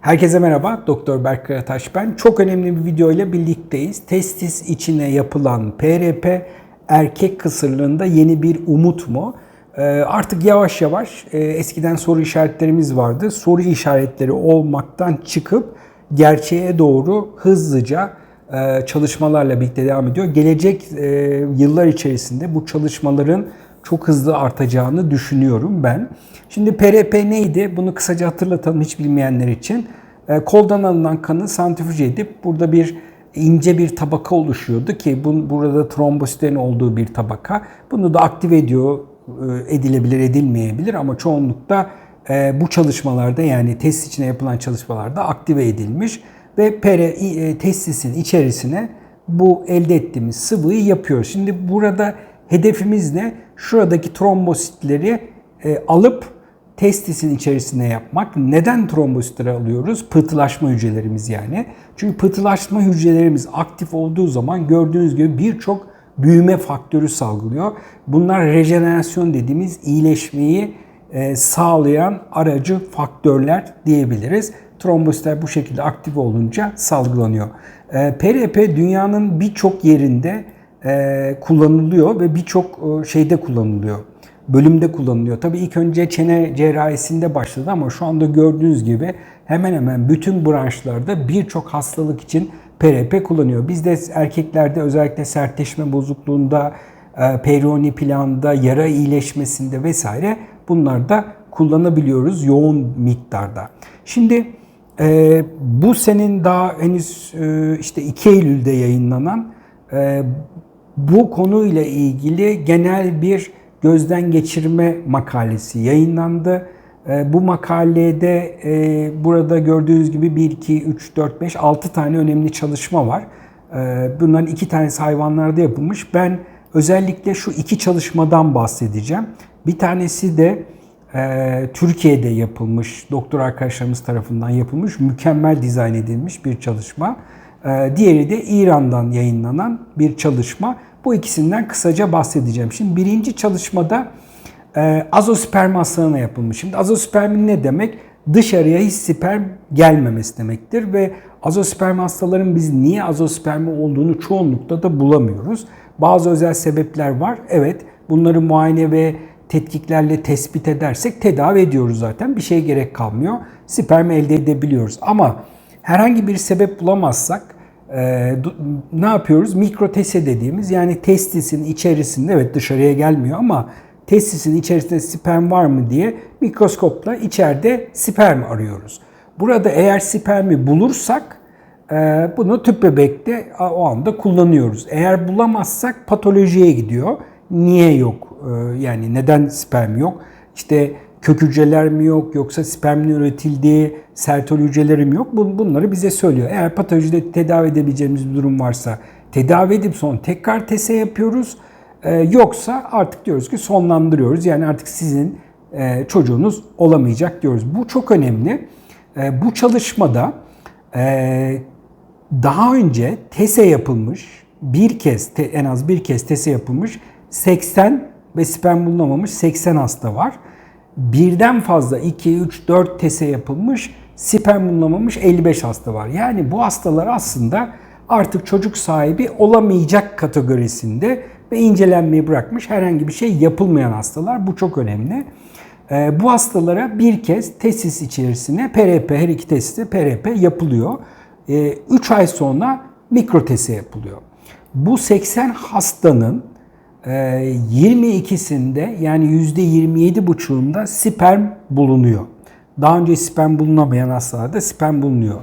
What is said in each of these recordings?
Herkese merhaba, Doktor Berk Karataş ben. Çok önemli bir video ile birlikteyiz. Testis içine yapılan PRP erkek kısırlığında yeni bir umut mu? Ee, Artık yavaş yavaş e, eskiden soru işaretlerimiz vardı. Soru işaretleri olmaktan çıkıp gerçeğe doğru hızlıca e, çalışmalarla birlikte devam ediyor. Gelecek e, yıllar içerisinde bu çalışmaların çok hızlı artacağını düşünüyorum ben. Şimdi PRP neydi? Bunu kısaca hatırlatalım hiç bilmeyenler için. E, Koldan alınan kanı santrifüj edip burada bir ince bir tabaka oluşuyordu ki bu, burada trombositlerin olduğu bir tabaka. Bunu da aktive ediyor, e, edilebilir edilmeyebilir ama çoğunlukla e, bu çalışmalarda yani test içine yapılan çalışmalarda aktive edilmiş ve pere, testisin içerisine bu elde ettiğimiz sıvıyı yapıyor. Şimdi burada hedefimiz ne? Şuradaki trombositleri e, alıp testisin içerisine yapmak. Neden trombositleri alıyoruz? Pıhtılaşma hücrelerimiz yani. Çünkü pıhtılaşma hücrelerimiz aktif olduğu zaman gördüğünüz gibi birçok büyüme faktörü salgılıyor. Bunlar rejenerasyon dediğimiz iyileşmeyi e, sağlayan aracı faktörler diyebiliriz. Trombositler bu şekilde aktif olunca salgılanıyor. E, PRP dünyanın birçok yerinde e, kullanılıyor ve birçok e, şeyde kullanılıyor. Bölümde kullanılıyor. Tabii ilk önce çene cerrahisinde başladı ama şu anda gördüğünüz gibi hemen hemen bütün branşlarda birçok hastalık için PRP kullanıyor. Bizde erkeklerde özellikle sertleşme bozukluğunda, e, periyoni planda, yara iyileşmesinde vesaire bunlarda kullanabiliyoruz yoğun miktarda. Şimdi e, bu senin daha henüz e, işte 2 Eylül'de yayınlanan e, bu konuyla ilgili genel bir gözden geçirme makalesi yayınlandı. E, bu makalede e, burada gördüğünüz gibi 1, 2, 3, 4, 5, 6 tane önemli çalışma var. E, bunların iki tanesi hayvanlarda yapılmış. Ben özellikle şu iki çalışmadan bahsedeceğim. Bir tanesi de e, Türkiye'de yapılmış, doktor arkadaşlarımız tarafından yapılmış, mükemmel dizayn edilmiş bir çalışma. E, diğeri de İran'dan yayınlanan bir çalışma. Bu ikisinden kısaca bahsedeceğim. Şimdi birinci çalışmada e, azosperm hastalığına yapılmış. Şimdi azospermin ne demek? Dışarıya hiç sperm gelmemesi demektir ve azosperm hastaların biz niye azospermi olduğunu çoğunlukla da bulamıyoruz. Bazı özel sebepler var. Evet bunları muayene ve tetkiklerle tespit edersek tedavi ediyoruz zaten. Bir şeye gerek kalmıyor. Sperm elde edebiliyoruz. Ama herhangi bir sebep bulamazsak e, ne yapıyoruz? Mikrotese dediğimiz yani testisin içerisinde evet dışarıya gelmiyor ama testisin içerisinde sperm var mı diye mikroskopla içeride sperm arıyoruz. Burada eğer spermi bulursak e, bunu tüp bebekte o anda kullanıyoruz. Eğer bulamazsak patolojiye gidiyor. Niye yok? E, yani neden sperm yok? İşte kök hücreler mi yok yoksa spermin üretildiği sertol hücreleri mi yok? Bunları bize söylüyor. Eğer patolojide tedavi edebileceğimiz bir durum varsa tedavi edip sonra tekrar tese yapıyoruz. Ee, yoksa artık diyoruz ki sonlandırıyoruz. Yani artık sizin e, çocuğunuz olamayacak diyoruz. Bu çok önemli. E, bu çalışmada e, daha önce tese yapılmış, bir kez en az bir kez tese yapılmış 80 ve sperm bulunamamış 80 hasta var birden fazla 2, 3, 4 tese yapılmış, sperm bulunamamış 55 hasta var. Yani bu hastalar aslında artık çocuk sahibi olamayacak kategorisinde ve incelenmeyi bırakmış herhangi bir şey yapılmayan hastalar. Bu çok önemli. Ee, bu hastalara bir kez tesis içerisine PRP, her iki tesiste PRP yapılıyor. 3 ee, ay sonra mikrotese yapılıyor. Bu 80 hastanın 22'sinde ee, yani %27,5'unda sperm bulunuyor. Daha önce sperm bulunamayan hastalarda sperm bulunuyor.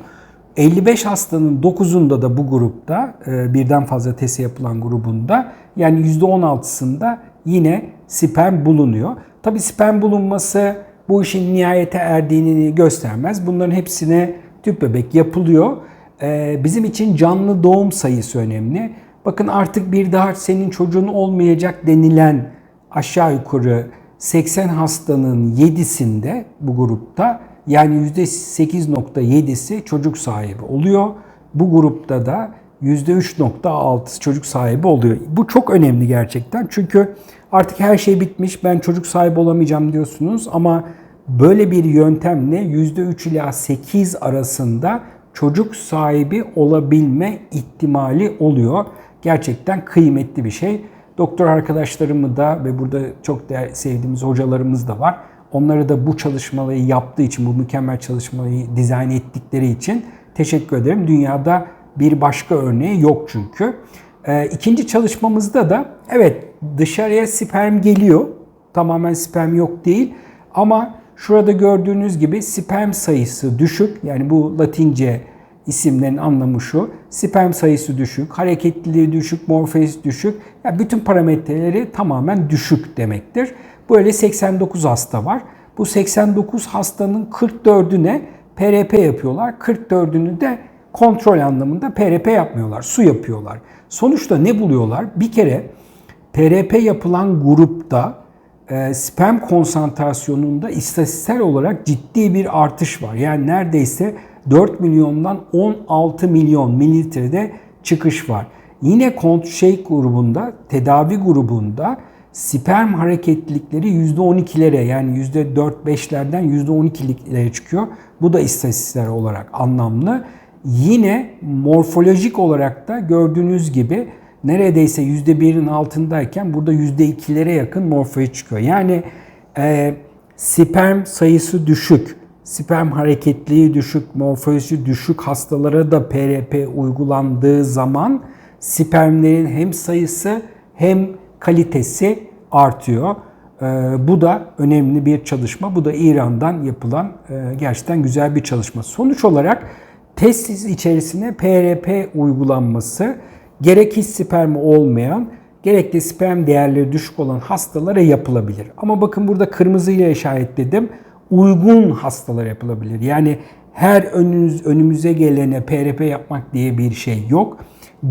55 hastanın 9'unda da bu grupta e, birden fazla testi yapılan grubunda yani %16'sında yine sperm bulunuyor. Tabi sperm bulunması bu işin nihayete erdiğini göstermez. Bunların hepsine tüp bebek yapılıyor. Ee, bizim için canlı doğum sayısı önemli. Bakın artık bir daha senin çocuğun olmayacak denilen aşağı yukarı 80 hastanın 7'sinde bu grupta yani %8.7'si çocuk sahibi oluyor. Bu grupta da %3.6 çocuk sahibi oluyor. Bu çok önemli gerçekten. Çünkü artık her şey bitmiş. Ben çocuk sahibi olamayacağım diyorsunuz ama Böyle bir yöntemle %3 ila 8 arasında çocuk sahibi olabilme ihtimali oluyor. Gerçekten kıymetli bir şey. Doktor arkadaşlarımı da ve burada çok değer, sevdiğimiz hocalarımız da var. Onları da bu çalışmayı yaptığı için, bu mükemmel çalışmayı dizayn ettikleri için teşekkür ederim. Dünyada bir başka örneği yok çünkü. Ee, ikinci çalışmamızda da evet dışarıya sperm geliyor. Tamamen sperm yok değil. Ama şurada gördüğünüz gibi sperm sayısı düşük. Yani bu latince isimlerin anlamı şu. Sperm sayısı düşük, hareketliliği düşük, morfosis düşük. Yani bütün parametreleri tamamen düşük demektir. Böyle 89 hasta var. Bu 89 hastanın 44'üne PRP yapıyorlar. 44'ünü de kontrol anlamında PRP yapmıyorlar. Su yapıyorlar. Sonuçta ne buluyorlar? Bir kere PRP yapılan grupta e, sperm konsantrasyonunda istatistiksel olarak ciddi bir artış var. Yani neredeyse 4 milyondan 16 milyon mililitrede çıkış var. Yine kont şey grubunda, tedavi grubunda sperm hareketlilikleri %12'lere yani %4-5'lerden %12'lere çıkıyor. Bu da istatistiksel olarak anlamlı. Yine morfolojik olarak da gördüğünüz gibi neredeyse %1'in altındayken burada %2'lere yakın morfoya çıkıyor. Yani e, sperm sayısı düşük, sperm hareketliği düşük, morfolojisi düşük hastalara da PRP uygulandığı zaman spermlerin hem sayısı hem kalitesi artıyor. E, bu da önemli bir çalışma. Bu da İran'dan yapılan e, gerçekten güzel bir çalışma. Sonuç olarak testis içerisine PRP uygulanması gerek hiç spermi olmayan gerek de sperm değerleri düşük olan hastalara yapılabilir. Ama bakın burada kırmızıyla işaretledim. Uygun hastalara yapılabilir. Yani her önünüz, önümüze gelene PRP yapmak diye bir şey yok.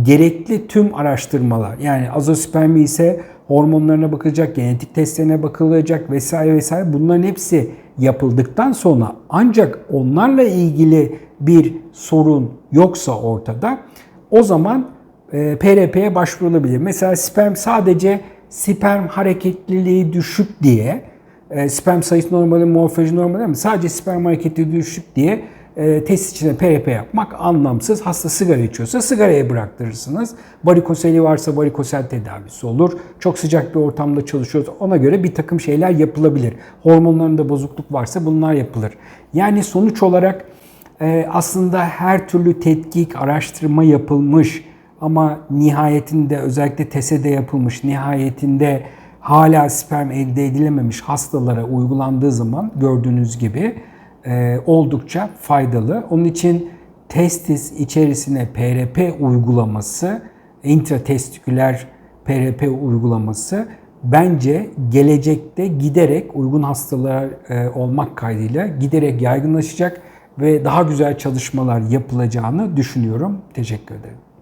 Gerekli tüm araştırmalar yani azospermi ise hormonlarına bakılacak, genetik testlerine bakılacak vesaire vesaire bunların hepsi yapıldıktan sonra ancak onlarla ilgili bir sorun yoksa ortada o zaman e, PRP'ye başvurulabilir. Mesela sperm sadece sperm hareketliliği düşük diye e, sperm sayısı normalde morfoloji normalde ama sadece sperm hareketliliği düşük diye e, test içinde PRP yapmak anlamsız. Hasta sigara içiyorsa sigaraya bıraktırırsınız. Varikoseli varsa varikosel tedavisi olur. Çok sıcak bir ortamda çalışıyorsa ona göre bir takım şeyler yapılabilir. Hormonlarında bozukluk varsa bunlar yapılır. Yani sonuç olarak e, aslında her türlü tetkik, araştırma yapılmış ama nihayetinde özellikle TESE'de yapılmış, nihayetinde hala sperm elde edilememiş hastalara uygulandığı zaman gördüğünüz gibi e, oldukça faydalı. Onun için testis içerisine PRP uygulaması, intratestiküler PRP uygulaması bence gelecekte giderek uygun hastalar e, olmak kaydıyla giderek yaygınlaşacak ve daha güzel çalışmalar yapılacağını düşünüyorum. Teşekkür ederim.